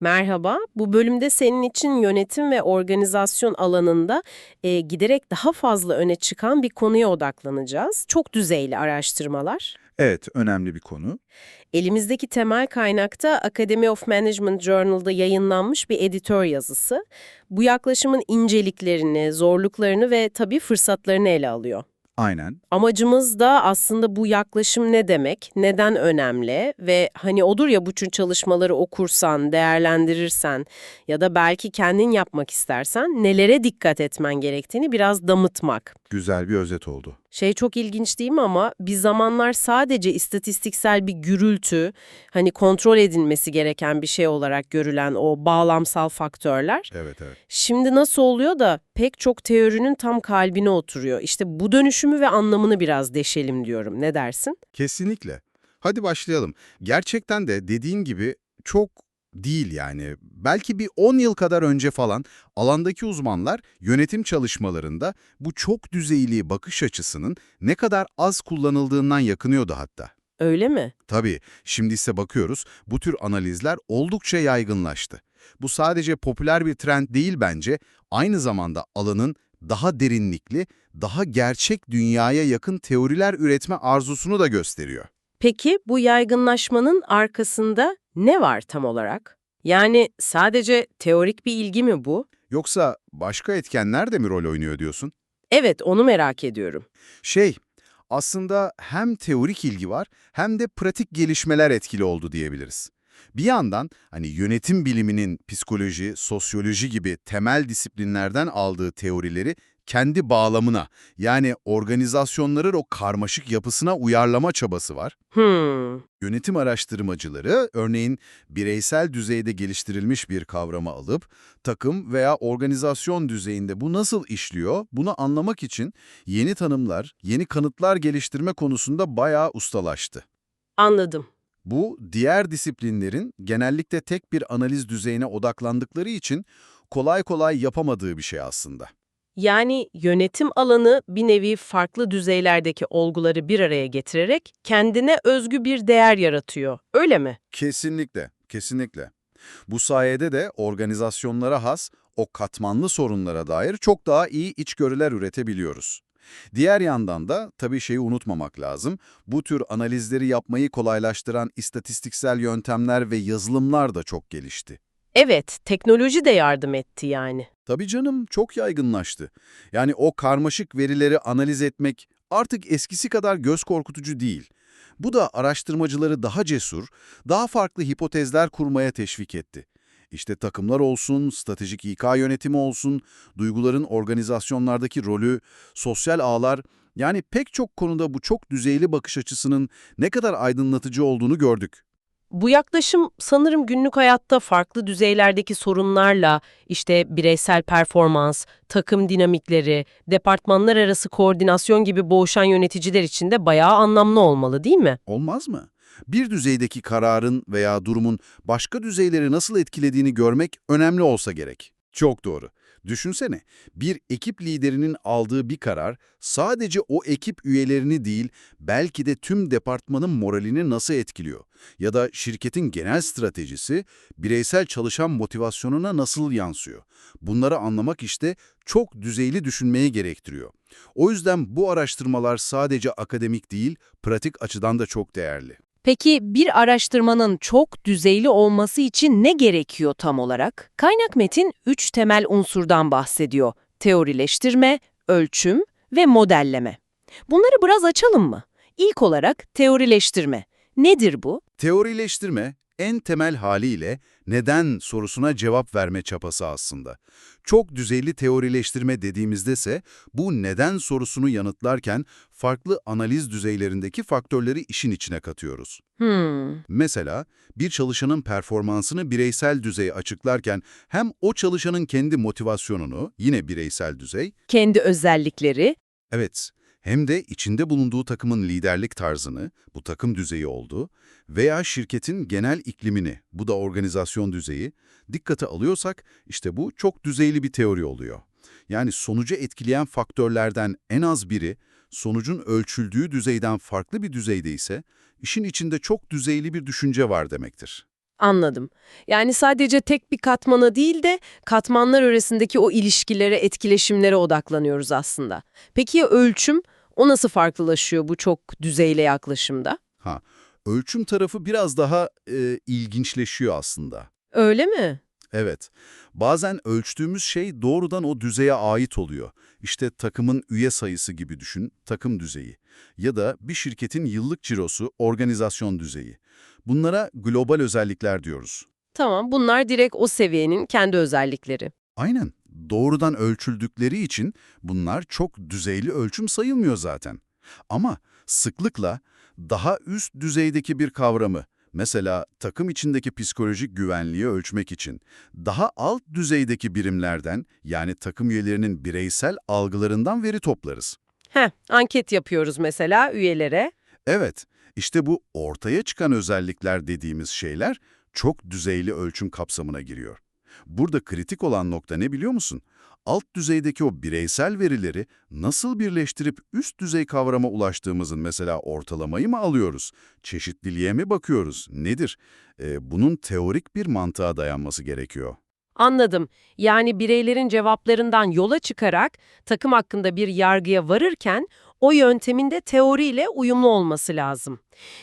Merhaba, bu bölümde senin için yönetim ve organizasyon alanında e, giderek daha fazla öne çıkan bir konuya odaklanacağız. Çok düzeyli araştırmalar. Evet, önemli bir konu. Elimizdeki temel kaynakta Academy of Management Journal'da yayınlanmış bir editör yazısı. Bu yaklaşımın inceliklerini, zorluklarını ve tabii fırsatlarını ele alıyor. Aynen. Amacımız da aslında bu yaklaşım ne demek, neden önemli ve hani odur ya bu tür çalışmaları okursan, değerlendirirsen ya da belki kendin yapmak istersen nelere dikkat etmen gerektiğini biraz damıtmak. Güzel bir özet oldu. Şey çok ilginç değil mi ama bir zamanlar sadece istatistiksel bir gürültü, hani kontrol edilmesi gereken bir şey olarak görülen o bağlamsal faktörler Evet, evet. Şimdi nasıl oluyor da pek çok teorinin tam kalbine oturuyor. İşte bu dönüşümü ve anlamını biraz deşelim diyorum. Ne dersin? Kesinlikle. Hadi başlayalım. Gerçekten de dediğin gibi çok değil yani. Belki bir 10 yıl kadar önce falan alandaki uzmanlar yönetim çalışmalarında bu çok düzeyli bakış açısının ne kadar az kullanıldığından yakınıyordu hatta. Öyle mi? Tabii, şimdi ise bakıyoruz bu tür analizler oldukça yaygınlaştı. Bu sadece popüler bir trend değil bence, aynı zamanda alanın daha derinlikli, daha gerçek dünyaya yakın teoriler üretme arzusunu da gösteriyor. Peki bu yaygınlaşmanın arkasında ne var tam olarak? Yani sadece teorik bir ilgi mi bu? Yoksa başka etkenler de mi rol oynuyor diyorsun? Evet, onu merak ediyorum. Şey, aslında hem teorik ilgi var hem de pratik gelişmeler etkili oldu diyebiliriz. Bir yandan hani yönetim biliminin psikoloji, sosyoloji gibi temel disiplinlerden aldığı teorileri kendi bağlamına yani organizasyonların o karmaşık yapısına uyarlama çabası var. Hmm, Yönetim araştırmacıları örneğin bireysel düzeyde geliştirilmiş bir kavramı alıp takım veya organizasyon düzeyinde bu nasıl işliyor bunu anlamak için yeni tanımlar, yeni kanıtlar geliştirme konusunda bayağı ustalaştı. anladım. Bu diğer disiplinlerin genellikle tek bir analiz düzeyine odaklandıkları için kolay kolay yapamadığı bir şey aslında. Yani yönetim alanı bir nevi farklı düzeylerdeki olguları bir araya getirerek kendine özgü bir değer yaratıyor. Öyle mi? Kesinlikle, kesinlikle. Bu sayede de organizasyonlara has o katmanlı sorunlara dair çok daha iyi içgörüler üretebiliyoruz. Diğer yandan da tabii şeyi unutmamak lazım. Bu tür analizleri yapmayı kolaylaştıran istatistiksel yöntemler ve yazılımlar da çok gelişti. Evet, teknoloji de yardım etti yani. Tabii canım çok yaygınlaştı. Yani o karmaşık verileri analiz etmek artık eskisi kadar göz korkutucu değil. Bu da araştırmacıları daha cesur, daha farklı hipotezler kurmaya teşvik etti. İşte takımlar olsun, stratejik İK yönetimi olsun, duyguların organizasyonlardaki rolü, sosyal ağlar, yani pek çok konuda bu çok düzeyli bakış açısının ne kadar aydınlatıcı olduğunu gördük. Bu yaklaşım sanırım günlük hayatta farklı düzeylerdeki sorunlarla, işte bireysel performans, takım dinamikleri, departmanlar arası koordinasyon gibi boğuşan yöneticiler için de bayağı anlamlı olmalı değil mi? Olmaz mı? Bir düzeydeki kararın veya durumun başka düzeyleri nasıl etkilediğini görmek önemli olsa gerek. Çok doğru. Düşünsene, bir ekip liderinin aldığı bir karar sadece o ekip üyelerini değil, belki de tüm departmanın moralini nasıl etkiliyor? Ya da şirketin genel stratejisi bireysel çalışan motivasyonuna nasıl yansıyor? Bunları anlamak işte çok düzeyli düşünmeyi gerektiriyor. O yüzden bu araştırmalar sadece akademik değil, pratik açıdan da çok değerli. Peki bir araştırmanın çok düzeyli olması için ne gerekiyor tam olarak? Kaynak metin üç temel unsurdan bahsediyor. Teorileştirme, ölçüm ve modelleme. Bunları biraz açalım mı? İlk olarak teorileştirme. Nedir bu? Teorileştirme, en temel haliyle neden sorusuna cevap verme çabası aslında. Çok düzeyli teorileştirme dediğimizde ise bu neden sorusunu yanıtlarken farklı analiz düzeylerindeki faktörleri işin içine katıyoruz. Hmm, Mesela bir çalışanın performansını bireysel düzeye açıklarken hem o çalışanın kendi motivasyonunu, yine bireysel düzey, kendi özellikleri, Evet, hem de içinde bulunduğu takımın liderlik tarzını, bu takım düzeyi olduğu veya şirketin genel iklimini, bu da organizasyon düzeyi, dikkate alıyorsak işte bu çok düzeyli bir teori oluyor. Yani sonucu etkileyen faktörlerden en az biri, sonucun ölçüldüğü düzeyden farklı bir düzeyde ise, işin içinde çok düzeyli bir düşünce var demektir. Anladım. Yani sadece tek bir katmana değil de katmanlar arasındaki o ilişkilere, etkileşimlere odaklanıyoruz aslında. Peki ya ölçüm? O nasıl farklılaşıyor bu çok düzeyle yaklaşımda? Ha, ölçüm tarafı biraz daha e, ilginçleşiyor aslında. Öyle mi? Evet, bazen ölçtüğümüz şey doğrudan o düzeye ait oluyor. İşte takımın üye sayısı gibi düşün, takım düzeyi. Ya da bir şirketin yıllık cirosu, organizasyon düzeyi. Bunlara global özellikler diyoruz. Tamam, bunlar direkt o seviyenin kendi özellikleri. Aynen, doğrudan ölçüldükleri için bunlar çok düzeyli ölçüm sayılmıyor zaten. Ama sıklıkla daha üst düzeydeki bir kavramı, mesela takım içindeki psikolojik güvenliği ölçmek için, daha alt düzeydeki birimlerden yani takım üyelerinin bireysel algılarından veri toplarız. Heh, anket yapıyoruz mesela üyelere. Evet, işte bu ortaya çıkan özellikler dediğimiz şeyler çok düzeyli ölçüm kapsamına giriyor. Burada kritik olan nokta ne biliyor musun? Alt düzeydeki o bireysel verileri nasıl birleştirip üst düzey kavrama ulaştığımızın mesela ortalamayı mı alıyoruz? Çeşitliliğe mi bakıyoruz? Nedir? Ee, bunun teorik bir mantığa dayanması gerekiyor. Anladım. Yani bireylerin cevaplarından yola çıkarak takım hakkında bir yargıya varırken o yöntemin de teoriyle uyumlu olması lazım.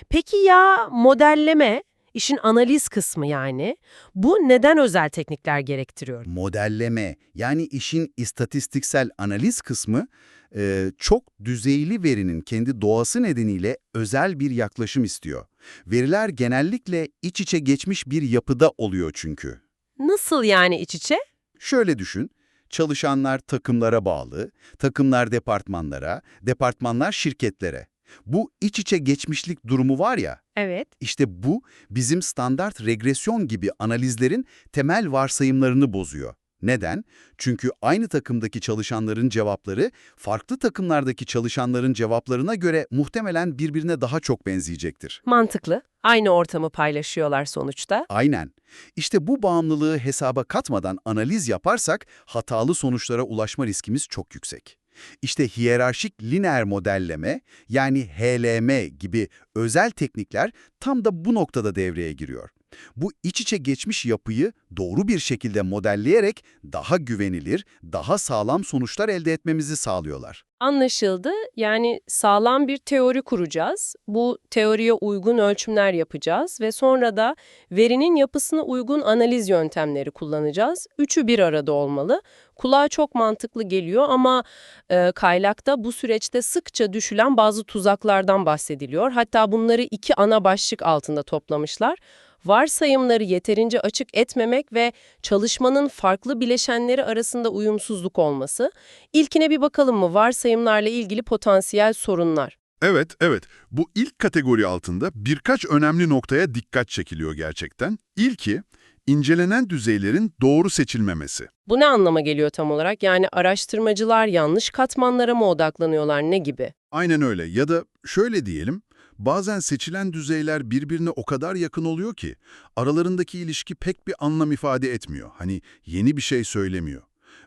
Peki ya modelleme, işin analiz kısmı yani, bu neden özel teknikler gerektiriyor? Modelleme yani işin istatistiksel analiz kısmı e, çok düzeyli verinin kendi doğası nedeniyle özel bir yaklaşım istiyor. Veriler genellikle iç içe geçmiş bir yapıda oluyor çünkü. Nasıl yani iç içe? Şöyle düşün, çalışanlar takımlara bağlı, takımlar departmanlara, departmanlar şirketlere. Bu iç içe geçmişlik durumu var ya, Evet. işte bu bizim standart regresyon gibi analizlerin temel varsayımlarını bozuyor. Neden? Çünkü aynı takımdaki çalışanların cevapları farklı takımlardaki çalışanların cevaplarına göre muhtemelen birbirine daha çok benzeyecektir. Mantıklı. Aynı ortamı paylaşıyorlar sonuçta. Aynen. İşte bu bağımlılığı hesaba katmadan analiz yaparsak hatalı sonuçlara ulaşma riskimiz çok yüksek. İşte hiyerarşik lineer modelleme yani HLM gibi özel teknikler tam da bu noktada devreye giriyor. Bu iç içe geçmiş yapıyı doğru bir şekilde modelleyerek daha güvenilir, daha sağlam sonuçlar elde etmemizi sağlıyorlar. Anlaşıldı. Yani sağlam bir teori kuracağız. Bu teoriye uygun ölçümler yapacağız ve sonra da verinin yapısına uygun analiz yöntemleri kullanacağız. Üçü bir arada olmalı. Kulağa çok mantıklı geliyor ama e, kaylakta bu süreçte sıkça düşülen bazı tuzaklardan bahsediliyor. Hatta bunları iki ana başlık altında toplamışlar. Varsayımları yeterince açık etmemek ve çalışmanın farklı bileşenleri arasında uyumsuzluk olması. İlkine bir bakalım mı? Varsayımlarla ilgili potansiyel sorunlar. Evet, evet. Bu ilk kategori altında birkaç önemli noktaya dikkat çekiliyor gerçekten. İlki, incelenen düzeylerin doğru seçilmemesi. Bu ne anlama geliyor tam olarak? Yani araştırmacılar yanlış katmanlara mı odaklanıyorlar ne gibi? Aynen öyle. Ya da şöyle diyelim, bazen seçilen düzeyler birbirine o kadar yakın oluyor ki, aralarındaki ilişki pek bir anlam ifade etmiyor. Hani yeni bir şey söylemiyor.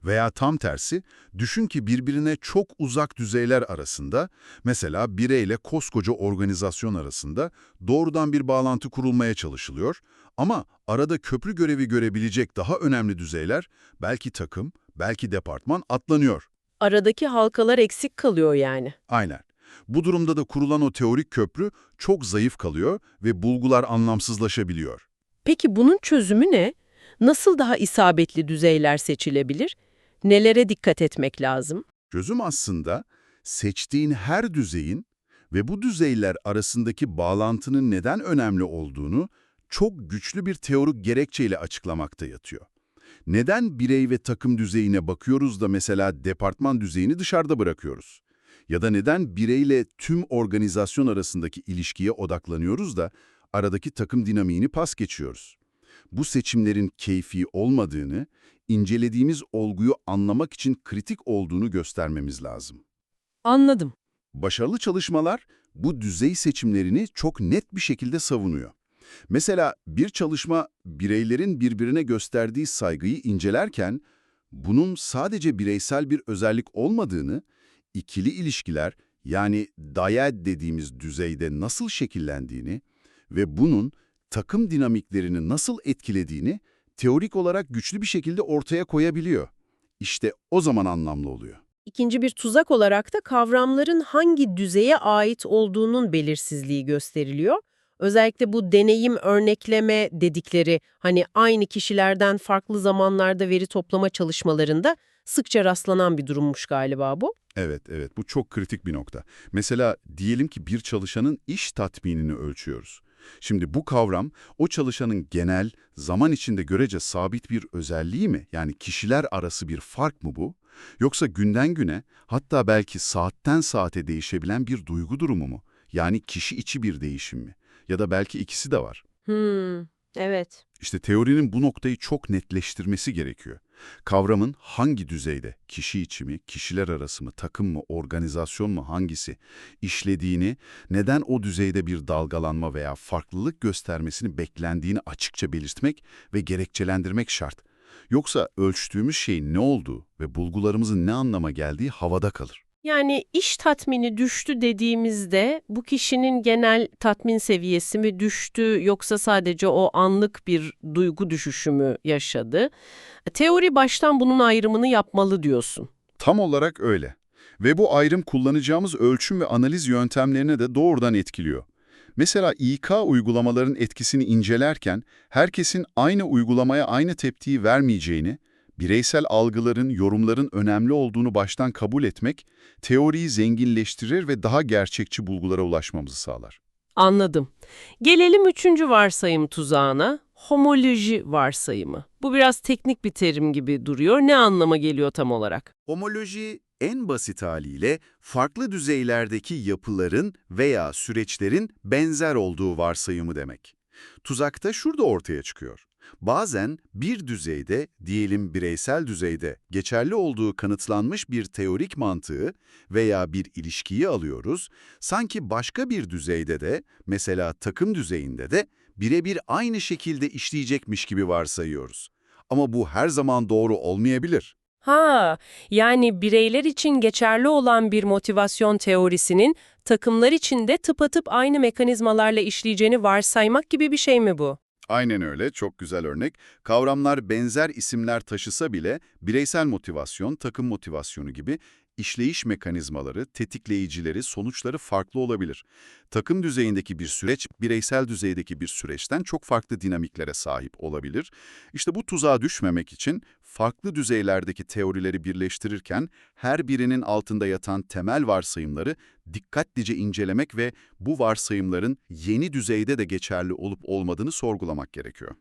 Veya tam tersi, düşün ki birbirine çok uzak düzeyler arasında, mesela bireyle koskoca organizasyon arasında doğrudan bir bağlantı kurulmaya çalışılıyor ama arada köprü görevi görebilecek daha önemli düzeyler, belki takım, belki departman atlanıyor. Aradaki halkalar eksik kalıyor yani. Aynen. Bu durumda da kurulan o teorik köprü çok zayıf kalıyor ve bulgular anlamsızlaşabiliyor. Peki bunun çözümü ne? Nasıl daha isabetli düzeyler seçilebilir? Nelere dikkat etmek lazım? Çözüm aslında seçtiğin her düzeyin ve bu düzeyler arasındaki bağlantının neden önemli olduğunu çok güçlü bir teorik gerekçeyle açıklamakta yatıyor. Neden birey ve takım düzeyine bakıyoruz da mesela departman düzeyini dışarıda bırakıyoruz? Ya da neden bireyle tüm organizasyon arasındaki ilişkiye odaklanıyoruz da aradaki takım dinamiğini pas geçiyoruz? Bu seçimlerin keyfi olmadığını, incelediğimiz olguyu anlamak için kritik olduğunu göstermemiz lazım. Anladım. Başarılı çalışmalar bu düzey seçimlerini çok net bir şekilde savunuyor. Mesela bir çalışma bireylerin birbirine gösterdiği saygıyı incelerken bunun sadece bireysel bir özellik olmadığını, ikili ilişkiler yani dyad dediğimiz düzeyde nasıl şekillendiğini ve bunun takım dinamiklerini nasıl etkilediğini teorik olarak güçlü bir şekilde ortaya koyabiliyor. İşte o zaman anlamlı oluyor. İkinci bir tuzak olarak da kavramların hangi düzeye ait olduğunun belirsizliği gösteriliyor. Özellikle bu deneyim örnekleme dedikleri hani aynı kişilerden farklı zamanlarda veri toplama çalışmalarında sıkça rastlanan bir durummuş galiba bu. Evet, evet. Bu çok kritik bir nokta. Mesela diyelim ki bir çalışanın iş tatminini ölçüyoruz. Şimdi bu kavram o çalışanın genel, zaman içinde görece sabit bir özelliği mi? Yani kişiler arası bir fark mı bu? Yoksa günden güne, hatta belki saatten saate değişebilen bir duygu durumu mu? Yani kişi içi bir değişim mi? Ya da belki ikisi de var. Hmm, evet. İşte teorinin bu noktayı çok netleştirmesi gerekiyor. Kavramın hangi düzeyde, kişi içi mi, kişiler arası mı, takım mı, organizasyon mu hangisi işlediğini, neden o düzeyde bir dalgalanma veya farklılık göstermesini beklendiğini açıkça belirtmek ve gerekçelendirmek şart. Yoksa ölçtüğümüz şeyin ne olduğu ve bulgularımızın ne anlama geldiği havada kalır. Yani iş tatmini düştü dediğimizde bu kişinin genel tatmin seviyesi mi düştü yoksa sadece o anlık bir duygu düşüşü mü yaşadı? Teori baştan bunun ayrımını yapmalı diyorsun. Tam olarak öyle. Ve bu ayrım kullanacağımız ölçüm ve analiz yöntemlerine de doğrudan etkiliyor. Mesela İK uygulamaların etkisini incelerken herkesin aynı uygulamaya aynı tepkiyi vermeyeceğini, bireysel algıların, yorumların önemli olduğunu baştan kabul etmek, teoriyi zenginleştirir ve daha gerçekçi bulgulara ulaşmamızı sağlar. Anladım. Gelelim üçüncü varsayım tuzağına. Homoloji varsayımı. Bu biraz teknik bir terim gibi duruyor. Ne anlama geliyor tam olarak? Homoloji en basit haliyle farklı düzeylerdeki yapıların veya süreçlerin benzer olduğu varsayımı demek. Tuzakta şurada ortaya çıkıyor. Bazen bir düzeyde, diyelim bireysel düzeyde geçerli olduğu kanıtlanmış bir teorik mantığı veya bir ilişkiyi alıyoruz, sanki başka bir düzeyde de, mesela takım düzeyinde de birebir aynı şekilde işleyecekmiş gibi varsayıyoruz. Ama bu her zaman doğru olmayabilir. Ha, yani bireyler için geçerli olan bir motivasyon teorisinin takımlar için de tıpatıp aynı mekanizmalarla işleyeceğini varsaymak gibi bir şey mi bu? Aynen öyle, çok güzel örnek. Kavramlar benzer isimler taşısa bile bireysel motivasyon, takım motivasyonu gibi işleyiş mekanizmaları, tetikleyicileri, sonuçları farklı olabilir. Takım düzeyindeki bir süreç, bireysel düzeydeki bir süreçten çok farklı dinamiklere sahip olabilir. İşte bu tuzağa düşmemek için farklı düzeylerdeki teorileri birleştirirken her birinin altında yatan temel varsayımları dikkatlice incelemek ve bu varsayımların yeni düzeyde de geçerli olup olmadığını sorgulamak gerekiyor.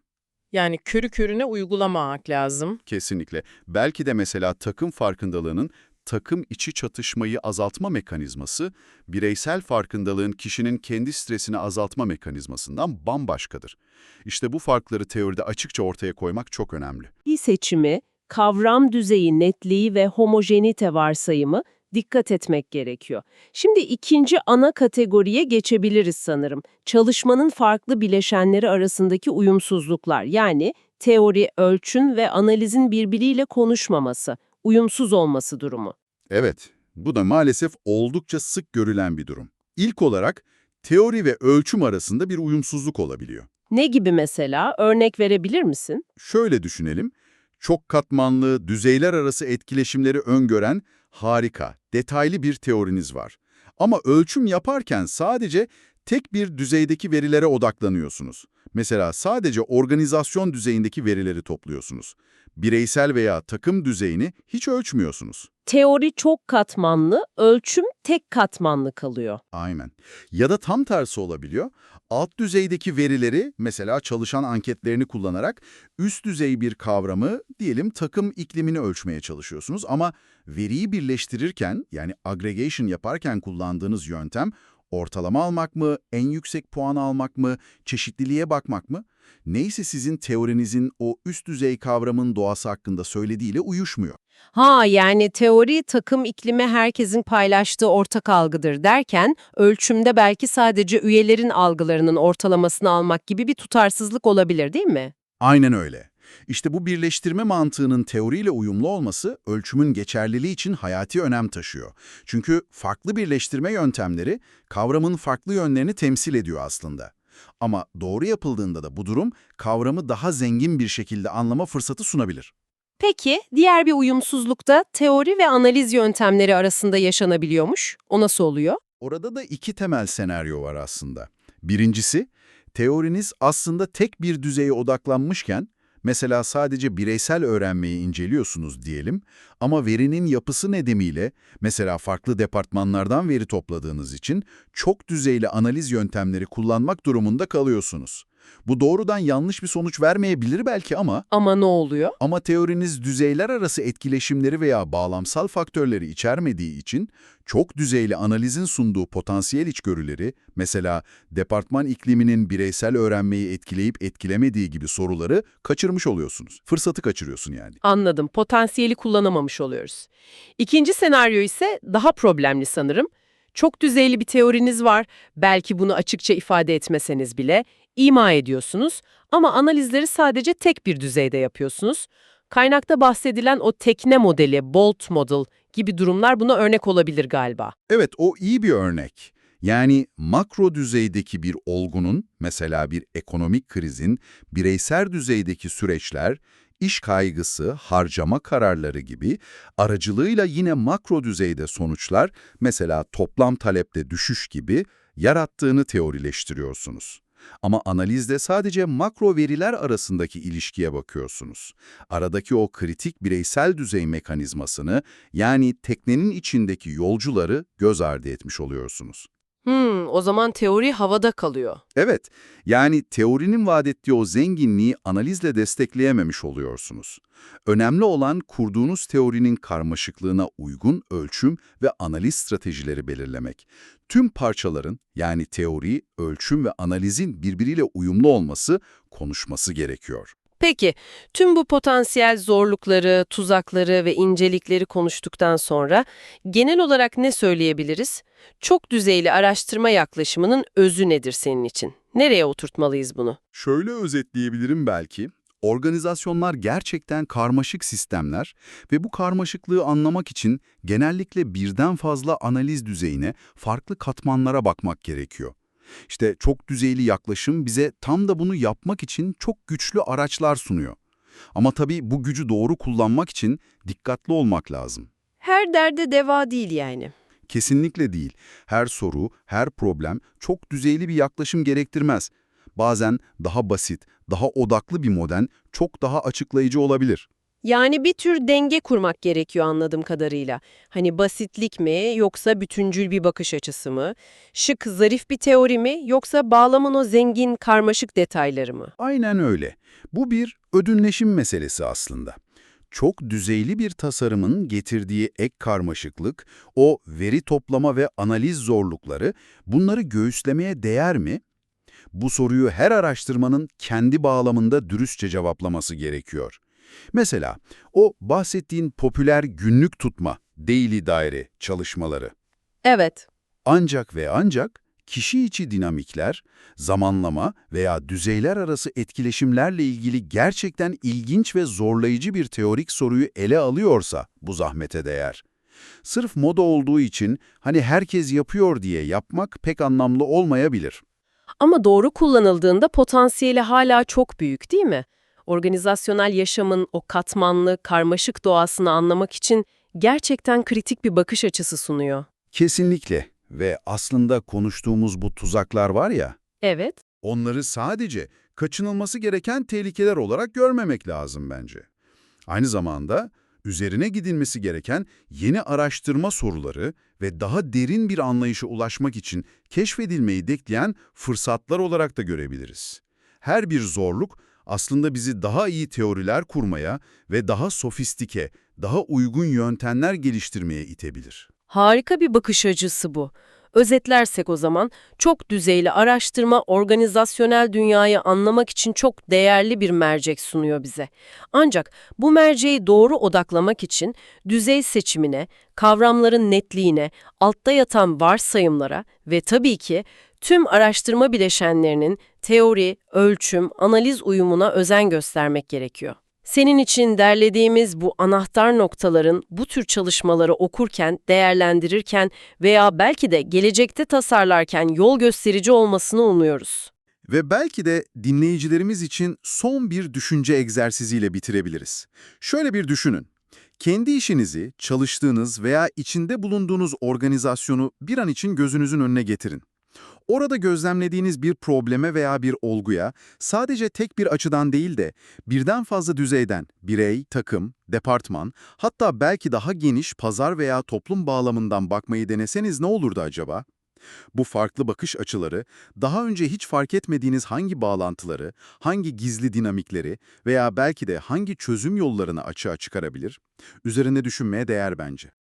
Yani körü körüne uygulamamak lazım. Kesinlikle. Belki de mesela takım farkındalığının takım içi çatışmayı azaltma mekanizması, bireysel farkındalığın kişinin kendi stresini azaltma mekanizmasından bambaşkadır. İşte bu farkları teoride açıkça ortaya koymak çok önemli. İyi seçimi, kavram düzeyi netliği ve homojenite varsayımı dikkat etmek gerekiyor. Şimdi ikinci ana kategoriye geçebiliriz sanırım. Çalışmanın farklı bileşenleri arasındaki uyumsuzluklar yani teori, ölçün ve analizin birbiriyle konuşmaması, uyumsuz olması durumu. Evet, bu da maalesef oldukça sık görülen bir durum. İlk olarak teori ve ölçüm arasında bir uyumsuzluk olabiliyor. Ne gibi mesela? Örnek verebilir misin? Şöyle düşünelim, çok katmanlı, düzeyler arası etkileşimleri öngören harika, detaylı bir teoriniz var. Ama ölçüm yaparken sadece tek bir düzeydeki verilere odaklanıyorsunuz. Mesela sadece organizasyon düzeyindeki verileri topluyorsunuz. Bireysel veya takım düzeyini hiç ölçmüyorsunuz. Teori çok katmanlı, ölçüm tek katmanlı kalıyor. Aynen. Ya da tam tersi olabiliyor. Alt düzeydeki verileri, mesela çalışan anketlerini kullanarak üst düzey bir kavramı, diyelim takım iklimini ölçmeye çalışıyorsunuz ama veriyi birleştirirken, yani aggregation yaparken kullandığınız yöntem ortalama almak mı, en yüksek puan almak mı, çeşitliliğe bakmak mı? Neyse sizin teorinizin o üst düzey kavramın doğası hakkında söylediğiyle uyuşmuyor. Ha yani teori takım iklimi herkesin paylaştığı ortak algıdır derken ölçümde belki sadece üyelerin algılarının ortalamasını almak gibi bir tutarsızlık olabilir değil mi? Aynen öyle. İşte bu birleştirme mantığının teoriyle uyumlu olması ölçümün geçerliliği için hayati önem taşıyor. Çünkü farklı birleştirme yöntemleri kavramın farklı yönlerini temsil ediyor aslında. Ama doğru yapıldığında da bu durum kavramı daha zengin bir şekilde anlama fırsatı sunabilir. Peki, diğer bir uyumsuzlukta teori ve analiz yöntemleri arasında yaşanabiliyormuş. O nasıl oluyor? Orada da iki temel senaryo var aslında. Birincisi, teoriniz aslında tek bir düzeye odaklanmışken, mesela sadece bireysel öğrenmeyi inceliyorsunuz diyelim ama verinin yapısı nedeniyle, mesela farklı departmanlardan veri topladığınız için çok düzeyli analiz yöntemleri kullanmak durumunda kalıyorsunuz. Bu doğrudan yanlış bir sonuç vermeyebilir belki ama Ama ne oluyor? ama teoriniz düzeyler arası etkileşimleri veya bağlamsal faktörleri içermediği için çok düzeyli analizin sunduğu potansiyel içgörüleri, mesela departman ikliminin bireysel öğrenmeyi etkileyip etkilemediği gibi soruları kaçırmış oluyorsunuz. Fırsatı kaçırıyorsun yani. Anladım. Potansiyeli kullanamamış oluyoruz. İkinci senaryo ise daha problemli sanırım. Çok düzeyli bir teoriniz var. Belki bunu açıkça ifade etmeseniz bile ima ediyorsunuz ama analizleri sadece tek bir düzeyde yapıyorsunuz. Kaynakta bahsedilen o tekne modeli, Bolt model gibi durumlar buna örnek olabilir galiba. Evet, o iyi bir örnek. Yani makro düzeydeki bir olgunun, mesela bir ekonomik krizin, bireysel düzeydeki süreçler, iş kaygısı, harcama kararları gibi aracılığıyla yine makro düzeyde sonuçlar, mesela toplam talepte düşüş gibi yarattığını teorileştiriyorsunuz. Ama analizde sadece makro veriler arasındaki ilişkiye bakıyorsunuz. Aradaki o kritik bireysel düzey mekanizmasını, yani teknenin içindeki yolcuları göz ardı etmiş oluyorsunuz. Hmm, o zaman teori havada kalıyor. Evet, yani teorinin vaat ettiği o zenginliği analizle destekleyememiş oluyorsunuz. Önemli olan kurduğunuz teorinin karmaşıklığına uygun ölçüm ve analiz stratejileri belirlemek. Tüm parçaların yani teori, ölçüm ve analizin birbiriyle uyumlu olması, konuşması gerekiyor. Peki, tüm bu potansiyel zorlukları, tuzakları ve incelikleri konuştuktan sonra genel olarak ne söyleyebiliriz? Çok düzeyli araştırma yaklaşımının özü nedir senin için? Nereye oturtmalıyız bunu? Şöyle özetleyebilirim belki. Organizasyonlar gerçekten karmaşık sistemler ve bu karmaşıklığı anlamak için genellikle birden fazla analiz düzeyine, farklı katmanlara bakmak gerekiyor. İşte çok düzeyli yaklaşım bize tam da bunu yapmak için çok güçlü araçlar sunuyor. Ama tabii bu gücü doğru kullanmak için dikkatli olmak lazım. Her derde deva değil yani. Kesinlikle değil. Her soru, her problem çok düzeyli bir yaklaşım gerektirmez. Bazen daha basit, daha odaklı bir model çok daha açıklayıcı olabilir. Yani bir tür denge kurmak gerekiyor anladığım kadarıyla. Hani basitlik mi yoksa bütüncül bir bakış açısı mı? Şık, zarif bir teori mi yoksa bağlamın o zengin, karmaşık detayları mı? Aynen öyle. Bu bir ödünleşim meselesi aslında. Çok düzeyli bir tasarımın getirdiği ek karmaşıklık, o veri toplama ve analiz zorlukları bunları göğüslemeye değer mi? Bu soruyu her araştırmanın kendi bağlamında dürüstçe cevaplaması gerekiyor. Mesela o bahsettiğin popüler günlük tutma, daily diary çalışmaları. Evet. Ancak ve ancak kişi içi dinamikler, zamanlama veya düzeyler arası etkileşimlerle ilgili gerçekten ilginç ve zorlayıcı bir teorik soruyu ele alıyorsa bu zahmete değer. Sırf moda olduğu için hani herkes yapıyor diye yapmak pek anlamlı olmayabilir. Ama doğru kullanıldığında potansiyeli hala çok büyük değil mi? Organizasyonel yaşamın o katmanlı, karmaşık doğasını anlamak için gerçekten kritik bir bakış açısı sunuyor. Kesinlikle ve aslında konuştuğumuz bu tuzaklar var ya, Evet. onları sadece kaçınılması gereken tehlikeler olarak görmemek lazım bence. Aynı zamanda üzerine gidilmesi gereken yeni araştırma soruları ve daha derin bir anlayışa ulaşmak için keşfedilmeyi bekleyen fırsatlar olarak da görebiliriz. Her bir zorluk aslında bizi daha iyi teoriler kurmaya ve daha sofistike, daha uygun yöntemler geliştirmeye itebilir. Harika bir bakış açısı bu. Özetlersek o zaman, çok düzeyli araştırma organizasyonel dünyayı anlamak için çok değerli bir mercek sunuyor bize. Ancak bu merceği doğru odaklamak için düzey seçimine, kavramların netliğine, altta yatan varsayımlara ve tabii ki tüm araştırma bileşenlerinin teori, ölçüm, analiz uyumuna özen göstermek gerekiyor. Senin için derlediğimiz bu anahtar noktaların bu tür çalışmaları okurken, değerlendirirken veya belki de gelecekte tasarlarken yol gösterici olmasını umuyoruz. Ve belki de dinleyicilerimiz için son bir düşünce egzersiziyle bitirebiliriz. Şöyle bir düşünün. Kendi işinizi, çalıştığınız veya içinde bulunduğunuz organizasyonu bir an için gözünüzün önüne getirin. Orada gözlemlediğiniz bir probleme veya bir olguya sadece tek bir açıdan değil de birden fazla düzeyden, birey, takım, departman, hatta belki daha geniş pazar veya toplum bağlamından bakmayı deneseniz ne olurdu acaba? Bu farklı bakış açıları, daha önce hiç fark etmediğiniz hangi bağlantıları, hangi gizli dinamikleri veya belki de hangi çözüm yollarını açığa çıkarabilir? Üzerinde düşünmeye değer bence.